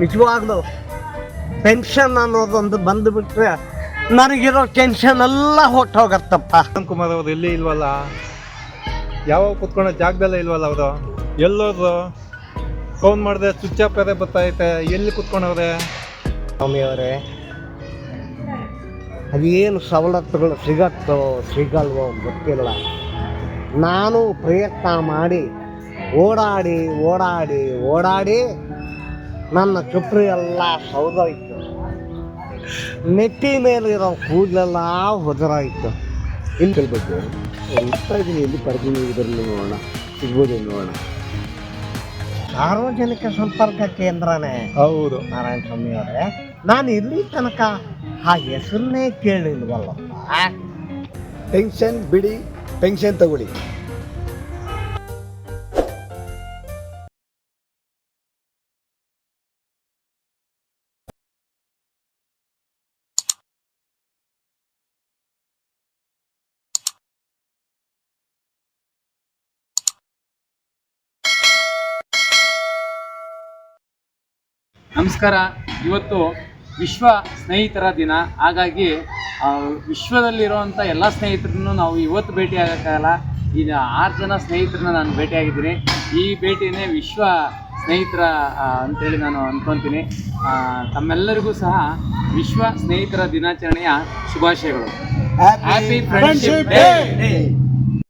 ನಿಜವಾಗ್ಲೂ ಪೆನ್ಷನ್ ಅನ್ನೋದೊಂದು ಬಂದುಬಿಟ್ರೆ ನನಗಿರೋ ಟೆನ್ಷನ್ ಎಲ್ಲ ಹೊಟ್ಟೋಗತ್ತಪ್ಪ ಹೋಗತ್ತಪ್ಪ. ಕುಮಾರ್ ಅವರು ಎಲ್ಲಿ ಇಲ್ವಲ್ಲ? ಯಾವಾಗ ಕುತ್ಕೊಳ್ಳೋ ಜಾಗದಲ್ಲೇ ಇಲ್ವಲ್ಲ ಅವರು? ಎಲ್ಲೋದ್ರು ಫೋನ್ ಮಾಡಿದೆ ಸ್ವಿಚ್ ಆಫ್ ಅದೇ ಬರ್ತೈತೆ ಎಲ್ಲಿ ಕುತ್ಕೊಂಡವ್ರೆ? ಸ್ವಾಮಿಯವರೇ ಅದೇನು ಸವಲತ್ತುಗಳು ಸಿಗತ್ತೋ ಸಿಗಲ್ವೋ ಗೊತ್ತಿಲ್ಲ. ನಾನು ಪ್ರಯತ್ನ ಮಾಡಿ ಓಡಾಡಿ ಓಡಾಡಿ ಓಡಾಡಿ ನನ್ನ ಚುಪ್ರಿ ಎಲ್ಲ ಸೌದೋಯ್ತು ನೆಟ್ಟಿ ಮೇಲಿರೋ ಕೂದಲೆಲ್ಲ ಹೊದರಾಯಿತು. ಇಲ್ಲಿ ಕೇಳ್ಬೇಕು ಹುಡ್ತಾ ಇದ್ದೀನಿ ಎಲ್ಲಿ ಬರ್ತೀನಿ ಇದರಲ್ಲಿ ನೋಡೋಣ ಸಿಗ್ಬೋದು ನೋಡೋಣ. ಸಾರ್ವಜನಿಕ ಸಂಪರ್ಕ ಕೇಂದ್ರನೇ. ಹೌದು. ನಾರಾಯಣ ಸ್ವಾಮಿ ಅವರೇ ನಾನು ಇಲ್ಲಿ ತನಕ ಆ ಹೆಸರನ್ನೇ ಕೇಳಿಲ್ವಲ್ಲಪ್ಪ. ಟೆನ್ಷನ್ ಬಿಡಿ ಪೆನ್ಷನ್ ತಗೊಳ್ಳಿ. ನಮಸ್ಕಾರ. ಇವತ್ತು ವಿಶ್ವ ಸ್ನೇಹಿತರ ದಿನ. ಹಾಗಾಗಿ ವಿಶ್ವದಲ್ಲಿರುವಂಥ ಎಲ್ಲ ಸ್ನೇಹಿತರನ್ನು ನಾವು ಇವತ್ತು ಭೇಟಿ ಆಗೋಕ್ಕಾಗಲ್ಲ. ಈಗ ಆರು ಜನ ಸ್ನೇಹಿತರನ್ನ ನಾನು ಭೇಟಿಯಾಗಿದ್ದೀನಿ. ಈ ಭೇಟಿನೇ ವಿಶ್ವ ಸ್ನೇಹಿತರ ಅಂತೇಳಿ ನಾನು ಅಂದ್ಕೊತೀನಿ ತಮ್ಮೆಲ್ಲರಿಗೂ ಸಹ ವಿಶ್ವ ಸ್ನೇಹಿತರ ದಿನಾಚರಣೆಯ ಶುಭಾಶಯಗಳು. Happy friendship day